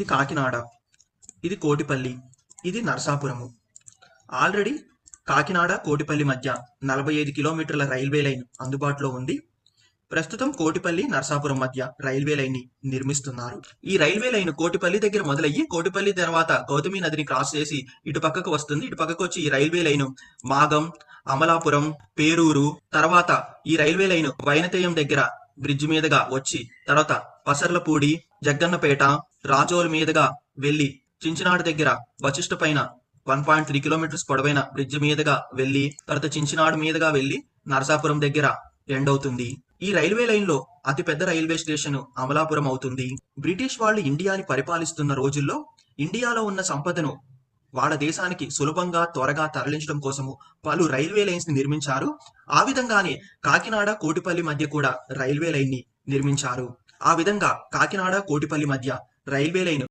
ఇది కాకినాడ ఇది కోటిపల్లి ఇది నరసాపురము. ఆల్రెడీ కాకినాడ కోటిపల్లి మధ్య నలభై ఐదు కిలోమీటర్ల రైల్వే లైన్ అందుబాటులో ఉంది. ప్రస్తుతం కోటిపల్లి నరసాపురం మధ్య రైల్వే లైన్ని నిర్మిస్తున్నారు. ఈ రైల్వే లైన్ కోటిపల్లి దగ్గర మొదలయ్యి కోటిపల్లి తర్వాత గౌతమి నదిని క్రాస్ చేసి ఇటు పక్కకు వస్తుంది. ఇటు పక్కకు వచ్చి ఈ రైల్వే లైన్ మాగం అమలాపురం పేరూరు తర్వాత ఈ రైల్వే లైన్ వైనతేయం దగ్గర బ్రిడ్జ్ మీదుగా వచ్చి తర్వాత పసర్లపూడి జగ్గన్నపేట రాజోల్ మీదుగా వెళ్ళి చించినాడు దగ్గర వశిష్ఠ పైన వన్ పాయింట్ త్రీ కిలోమీటర్స్ పొడవైన బ్రిడ్జ్ మీదుగా వెళ్ళి తర్వాత చించినాడు మీదుగా వెళ్ళి నరసాపురం దగ్గర ఎండ్ అవుతుంది ఈ రైల్వే లైన్లో అతి పెద్ద రైల్వే స్టేషన్ అమలాపురం అవుతుంది. బ్రిటిష్ వాళ్ళు ఇండియాని పరిపాలిస్తున్న రోజుల్లో ఇండియాలో ఉన్న సంపదను వాళ్ళ దేశానికి సులభంగా త్వరగా తరలించడం కోసము పలు రైల్వే లైన్స్ని నిర్మించారు. ఆ విధంగానే కాకినాడ కోటిపల్లి మధ్య కూడా రైల్వే లైన్ని నిర్మించారు. ఆ విధంగా కాకినాడ కోటిపల్లి మధ్య రైల్వే లైన్